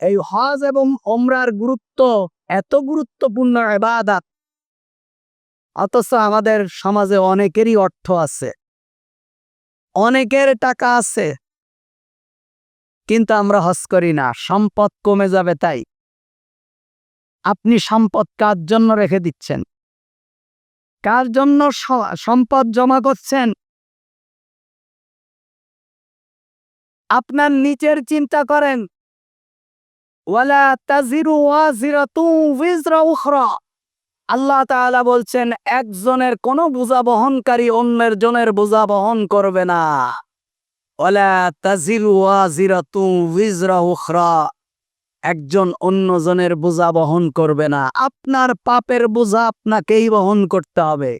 এই হজ এবং ওমরার গুরুত্ব, এত গুরুত্বপূর্ণ এবাদাত অথচ আমাদের সমাজে অনেকেরই অর্থ আছে। অনেকের টাকা আছে। কিন্তু আমরা হজ করি না, সম্পদ কমে যাবে তাই। আপনি সম্পদ কার জন্য রেখে দিচ্ছেন? কার জন্য সম্পদ জমা করছেন? আপনার নিচের চিন্তা করেন। আল্লাহ তাআলা বলছেন, একজনের কোনো বোঝা বহনকারী অন্যের জনের বোঝা বহন করবে না। ওয়াজিরাতু উইজরা উখরা। একজন অন্যজনের বোঝা বহন করবে না। আপনার পাপের বোঝা আপনাকেই বহন করতে হবে।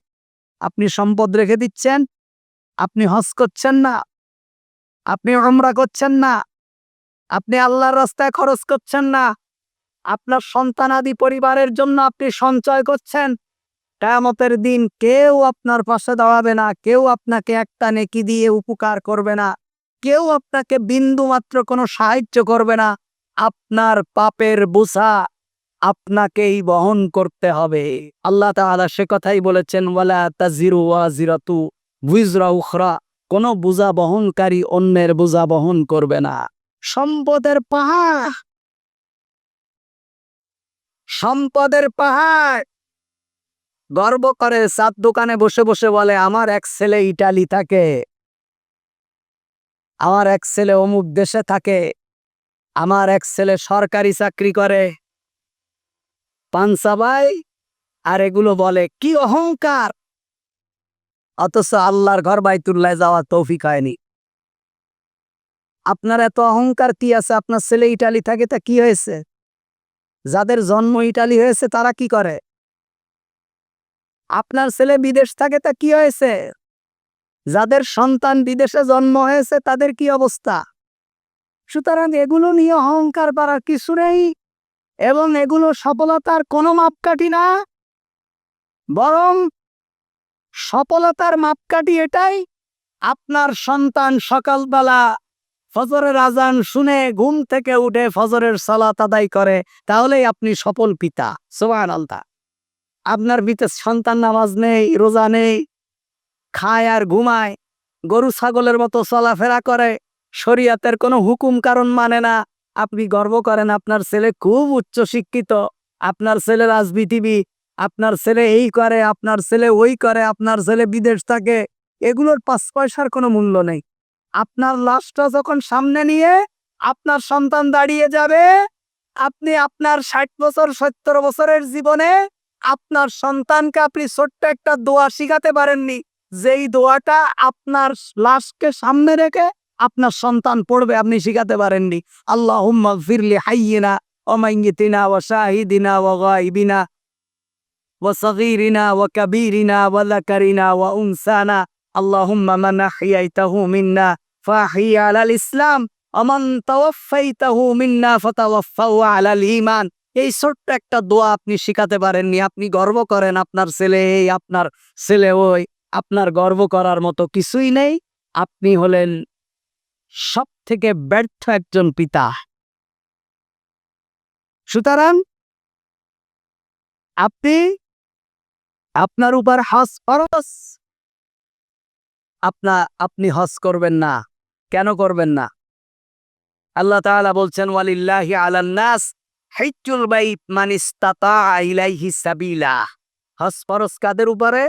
আপনি সম্পদ রেখে দিচ্ছেন, আপনি হজ করছেন না, আপনি ওমরা করছেন না আপনি আল্লাহর রাস্তায় খরচ করছেন না। আপনার সন্তানাদি পরিবারের জন্য আপনি সঞ্চয় করছেন। কেয়ামতের দিন কেউ আপনার পাশে দাঁড়াবে না, কেউ আপনাকে একটা নেকি দিয়ে উপকার করবে না, কেউ আপনাকে বিন্দু মাত্র কোনো সাহায্য করবে না। আপনার পাপের বোঝা আপনাকেই বহন করতে হবে। আল্লাহ তাআলা সে কথাই বলেছেন, ওয়ালা তাজিরু ওয়াজিরাতু বুইজরা উখরা। কোনো বোঝা বহনকারী অন্যের বোঝা বহন করবে না। সম্পদের পাহাড়। সম্পদের পাহাড়। গর্ব করে সাত দোকানে বসে বসে বলে, আমার এক ছেলে ইটালি থাকে। আমার এক ছেলে অমুক দেশে থাকে। আমার এক ছেলে সরকারি চাকরি করে। পানসাবাই আর এগুলো বলে, কি অহংকার! অথচ আল্লাহর ঘর বাইতুল্লায় যাওয়া তৌফিক হয়নি। আপনার এত অহংকার কি আছে? আপনার ছেলে ইটালি থাকে, তা কি হয়েছে? যাদের জন্ম ইটালি হয়েছে, তারা কি করে? আপনার ছেলে বিদেশ থাকে, তা কি হয়েছে? যাদের সন্তান বিদেশে জন্ম হয়েছে, তাদের কি অবস্থা? সুতরাং এগুলো নিয়ে অহংকার করার কিছু নেই, এবং এগুলো সফলতার কোনো মাপকাঠি না, বরং সফলতার মাপকাঠি এটাই, আপনার সন্তান সকালবেলা ফজরের আজান শুনে ঘুম থেকে উঠে ফজরের সালাত আদায় করে, তাহলেই আপনি সফল পিতা। সোহান আলতা আপনার বিতে সন্তান নামাজ নেই, রোজা নেই, খায় আর ঘুমায়, গরু ছাগলের মতো চলাফেরা করে, শরিয়াতের কোনো হুকুম কারণ মানে না। আপনি গর্ব করেন, আপনার ছেলে খুব উচ্চ শিক্ষিত, আপনার ছেলে রাজনীতিবি আপনার ছেলে এই করে, আপনার ছেলে ওই করে, আপনার ছেলে বিদেশ থাকে, এগুলোর পাঁচ পয়সার কোনো মূল্য নেই। আপনার লাশটা যখন সামনে নিয়ে আপনার সন্তান দাঁড়িয়ে যাবে আপনি আপনার ষাট বছর সত্তর বছরের জীবনে আপনার সন্তানকে আপনি ছোট্ট একটা দোয়া শিখাতে পারেননি যেই দোয়াটা আপনার লাশকে সামনে রেখে আপনার সন্তান পড়বে আপনি শিখাতে পারেননি আল্লাহ ফিরলি হাইয়িনা অমাইঙ্গিতিনা ও শাহিদিনা ও গাইবিনা وصغيرنا وكبيرنا وذكرنا وأنثانا اللهم من أحييته منا এই ছোট্ট একটা দোয়া আপনি শিখাতে পারেননি, আপনি গর্ব করেন আপনার ছেলে এই, আপনার ছেলে ওই, আপনার গর্ব করার মতো কিছুই নেই। আপনি হলেন সব থেকে ব্যর্থ একজন পিতা। সুতরাং আপনি আপনার উপর হজ ফরস আপনা, আপনি হজ করবেন না। কেন করবেন না? আল্লাহ তাআলা বলছেন, ওয়ালিল্লাহি আলান নাস হাইজুল বাইত মান ফরজ কাদের উপরে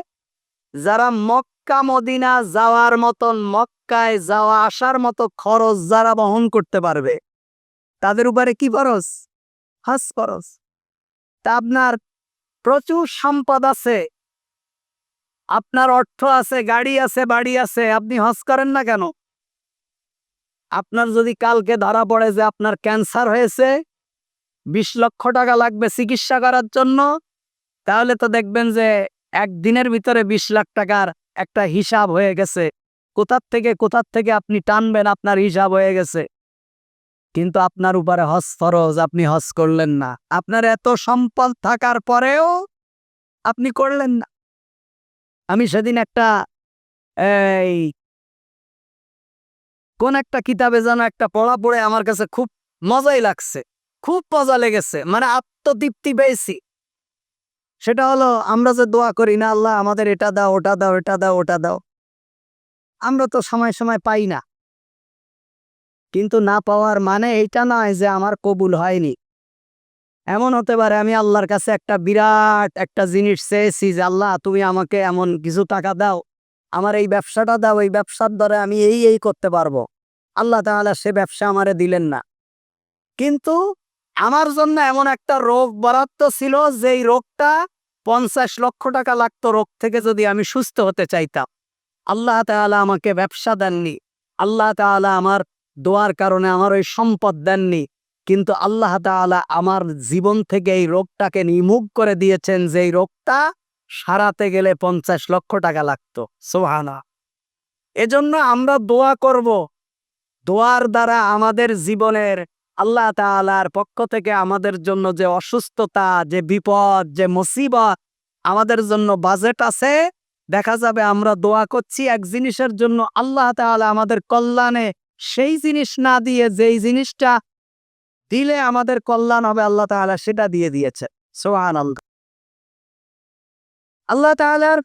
যারা মক্কা, মদিনা যাওয়ার মতন, মক্কায় যাওয়া আসার মতো খরচ যারা বহন করতে পারবে, তাদের উপরে কি হজ ফরজ তা আপনার প্রচুর সম্পদ আছে, আপনার অর্থ আছে, গাড়ি আছে, বাড়ি আছে, আপনি হজ করেন না কেন? আপনার যদি কালকে ধরা পড়ে যে আপনার ক্যান্সার হয়েছে, বিশ লক্ষ টাকা লাগবে চিকিৎসা করার জন্য, তাহলে তো দেখবেন যে একদিনের ভিতরে বিশ লাখ টাকার একটা হিসাব হয়ে গেছে। কোথার থেকে কোথার থেকে আপনি টানবেন আপনার হিসাব হয়ে গেছে। কিন্তু আপনার উপরে হজ ফরজ, আপনি হজ করলেন না। আপনার এত সম্পদ থাকার পরেও আপনি করলেন না। আমি সেদিন একটা, এই কোন একটা কিতাবে যেন একটা পড়া পড়ে আমার কাছে খুব মজাই লাগছে। খুব মজা লেগেছে মানে আত্মতৃপ্তি পেয়েছি। সেটা হলো, আমরা যে দোয়া করি, না আল্লাহ, আমাদের এটা দাও, ওটা দাও, এটা দাও, ওটা দাও। আমরা তো সময় সময় পাই না। কিন্তু না পাওয়ার মানে এইটা নয় যে আমার কবুল হয়নি। এমন হতে পারে আমি আল্লাহর কাছে একটা বিরাট একটা জিনিস চেয়েছি যে, আল্লাহ, তুমি আমাকে এমন কিছু টাকা দাও আমার এই ব্যবসাটা দাও, এই ব্যবসার দ্বারা আমি এই এই করতে পারব। আল্লাহ তাআলা সে ব্যবসা আমারে দিলেন না। কিন্তু আমার জন্য এমন একটা রোগ বরাদ্দ ছিল, যেই রোগটা পঞ্চাশ লক্ষ টাকা লাগতো রোগ থেকে যদি আমি সুস্থ হতে চাইতাম। আল্লাহ তাআলা আমাকে ব্যবসা দেননি। আল্লাহ তাআলা আমার দোয়ার কারণে আমার ওই সম্পদ দেননি। কিন্তু আল্লাহ তাআলা আমার জীবন থেকে এই রোগটাকে নিমুখ করে দিয়েছেন যে এই রোগটা সারাতে গেলে পঞ্চাশ লক্ষ টাকা লাগতো সোহানা এজন্য আমরা দোয়া করব। দোয়ার দ্বারা আমাদের জীবনের আল্লাহ তাআলার পক্ষ থেকে আমাদের জন্য যে অসুস্থতা, যে বিপদ, যে মুসিবত, আমাদের জন্য বাজেট আছে। দেখা যাবে আমরা দোয়া করছি এক জিনিসের জন্য, আল্লাহ তাআলা আমাদের কল্যাণে সেই জিনিস না দিয়ে যেই জিনিসটা দিলে আমাদের কল্যাণ হবে, আল্লাহ তাআলা সেটা দিয়ে দিয়েছে সোহান আল্লাহ আল্লাহ তাআলার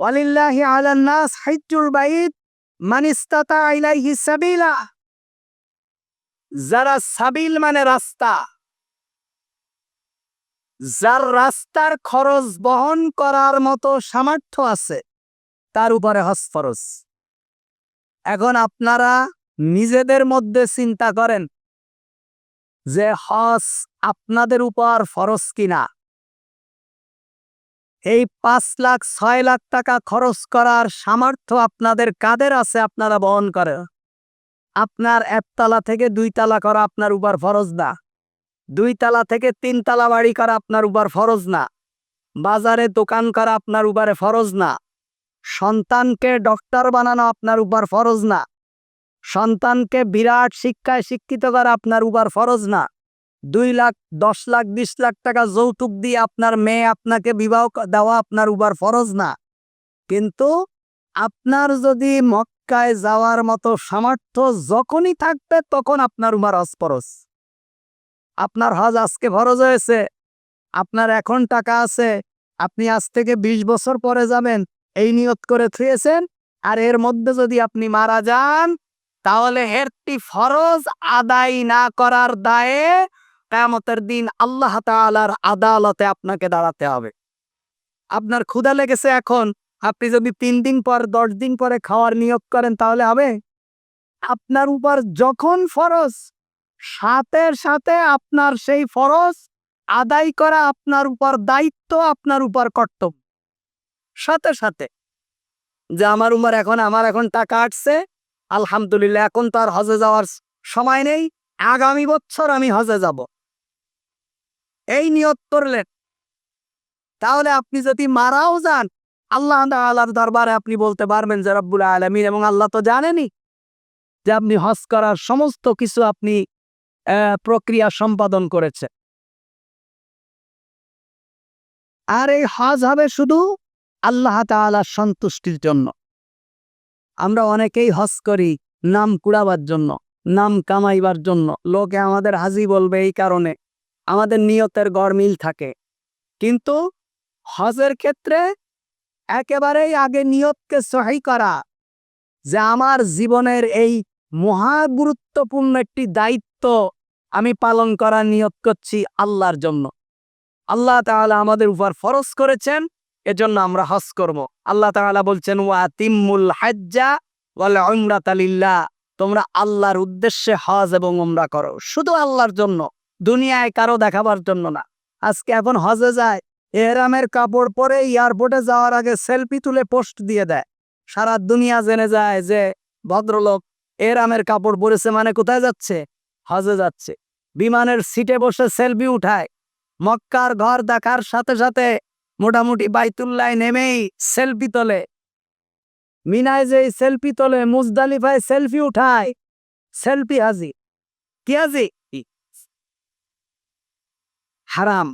ওয়ালিল্লাহি আলান নাস হাজ্জুল বাইত মান ইস্তাতা ইলাইহি সাবিলা। যারা সাবিল মানে রাস্তা। যার রাস্তার খরচ বহন করার মতো সামর্থ্য আছে, তার উপরে হজ এখন আপনারা নিজেদের মধ্যে চিন্তা করেন যে হজ আপনাদের উপর ফরজ কিনা। এই পাঁচ লাখ, ছয় লাখ টাকা খরচ করার সামর্থ্য আপনাদের কাদের আছে আপনারা বহন করে? আপনার একতলা থেকে দুই তালা করা আপনার উপর ফরজ না। দুই তালা থেকে তিন তালা বাড়ি করা আপনার উপর ফরজ না। বাজারে দোকান করা আপনার উপরে ফরজ না। সন্তানকে ডক্টর বানানো আপনার উপর ফরজ না। সন্তানকে বিরাট শিক্ষায় শিক্ষিত করা আপনার উপর ফরজ না। দুই লাখ, দশ লাখ, বিশ লাখ টাকা যৌতুক দিয়ে আপনার মেয়ে আপনাকে বিবাহ দেওয়া আপনার উপর ফরজ না। কিন্তু আপনার যদি মক্কায় যাওয়ার মতো সামর্থ্য যখনই থাকবে তখন আপনার উপর হজ ফরজ। আপনার হজ আজকে ফরজ হয়েছে, আপনার এখন টাকা আছে, আপনি আজ থেকে ২০ বছর পরে যাবেন, এই নিয়ত করে থুয়েছেন, আর এর মধ্যে যদি আপনি মারা যান, তাহলে এরটি ফরজ আদায় না করার দায়ে কেয়ামতের দিন আল্লাহ তাআলার আদালতে আপনাকে দাঁড়াতে হবে। আপনার ক্ষুধা লেগেছে এখন, আপনি যদি তিন দিন পর, দশ দিন পরে খাওয়ার নিয়োগ করেন তাহলে হবে? আপনার উপর যখন ফরজ, সাথে সাথে আপনার সেই ফরজ আদায় করা আপনার উপর দায়িত্ব, আপনার উপর কর্তব্য। সাথে সাথে যে আমার উমার এখন, আমার এখন টাকা আসছে, আলহামদুলিল্লাহ, এখন তো আর হজে যাওয়ার সময় নেই, আগামী বছর আমি হজে যাব। এই নিয়ত করলেন। তাহলে আপনি যদি মারাও যান, আল্লাহ আল্লাহর দরবারে আপনি বলতে পারবেন যে রব্বুল আলমিন এবং আল্লাহ তো জানেনই যে আপনি হজ করার সমস্ত কিছু আপনি প্রক্রিয়া সম্পাদন করেছে আর এই হজ হবে শুধু আল্লাহ তাআলার সন্তুষ্টির জন্য। আমরা অনেকেই হজ করি নাম কুড়াবার জন্য, নাম কামাইবার জন্য। লোকে আমাদের হাজি বলবে এই কারণে। আমাদের নিয়তের গড়মিল থাকে। কিন্তু হজের ক্ষেত্রে একেবারেই আগে নিয়তকে সহি করা, যে আমার জীবনের এই মহা গুরুত্বপূর্ণ একটি দায়িত্ব আমি পালন করার নিয়ত করছি আল্লাহর জন্য। আল্লাহ তাআলা আমাদের উপর ফরজ করেছেন, এজন্য আমরা হজ করব। আল্লাহ তাআলা বলছেন, ওয়া তিম্মুল হাজ্জা ওয়াল উমরাতা লিল্লাহ। তোমরা আল্লাহর উদ্দেশ্যে হজ এবং উমরা করো, শুধু আল্লাহর জন্য। দুনিয়ায় কারও দেখাবার জন্য না। আজকে এখন হজে যায়, এহরামের কাপড় পরে এয়ারপোর্টে যাওয়ার আগে সেলফি তুলে পোস্ট দিয়ে দেয়। সারা দুনিয়া জেনে যায় যে, ভদ্রলোক এহরামের কাপড় পরেছে মানে কোথায় যাচ্ছে? হজে যাচ্ছে। বিমানের সিটে বসে সেলফি উঠায়। মক্কার ঘর দেখার সাথে সাথে মোটামুটি বাইতুল্লায় নেমেই সেলফি তোলে। মিনায় যেই সেলফি তোলে, মুজদালিফায় সেলফি উঠায়। সেলফি হাজি কি হাজি হারাম।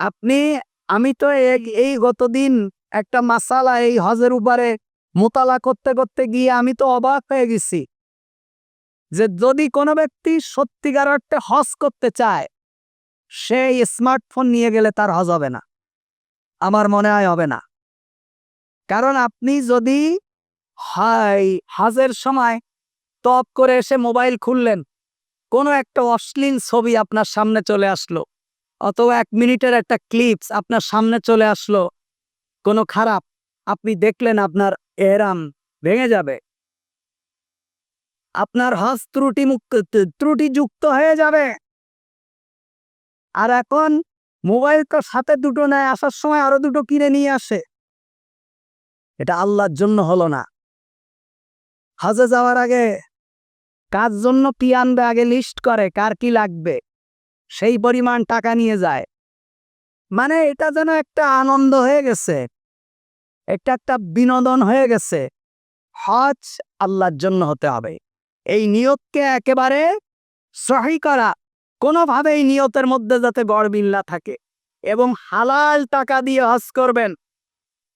আপনি, আমি তো এই গতদিন একটা মাসালা এই হজের উপরে মোতালা করতে করতে গিয়ে আমি তো অবাক হয়ে গেছি যে যদি কোনো ব্যক্তি সত্যিকার অর্থে হজ করতে চায়, সে স্মার্টফোন নিয়ে গেলে তার হজ হবে না। আমার মনে হয় হবে না। কারণ আপনি যদি হাই, হজের সময় তপ করে এসে মোবাইল খুললেন কোনো একটা অশ্লীল ছবি আপনার সামনে চলে আসলো, অথবা এক মিনিটের একটা ক্লিপস আপনার সামনে চলে আসলো, কোনো খারাপ, আপনি দেখলেন আপনার এরাম ভেঙে যাবে। আপনার হজ ত্রুটি মুক্ত, ত্রুটিযুক্ত হয়ে যাবে। আর এখন মোবাইল তো সাথে দুটো নেয়, আসার সময় আরও দুটো কিনে নিয়ে আসে। এটা আল্লাহর জন্য হলো না। হজে যাওয়ার আগে কার জন্য কি আনবে আগে লিস্ট করে, কার কি লাগবে? সেই পরিমাণ টাকা নিয়ে যায়। মানে এটা যেন একটা আনন্দ হয়ে গেছে। এটা একটা বিনোদন হয়ে গেছে। হজ আল্লাহর জন্য হতে হবে। এই নিয়তকে একেবারে সহি করা, কোনোভাবেই নিয়তের মধ্যে যাতে গড়বিল না থাকে। এবং হালাল টাকা দিয়ে হজ করবেন।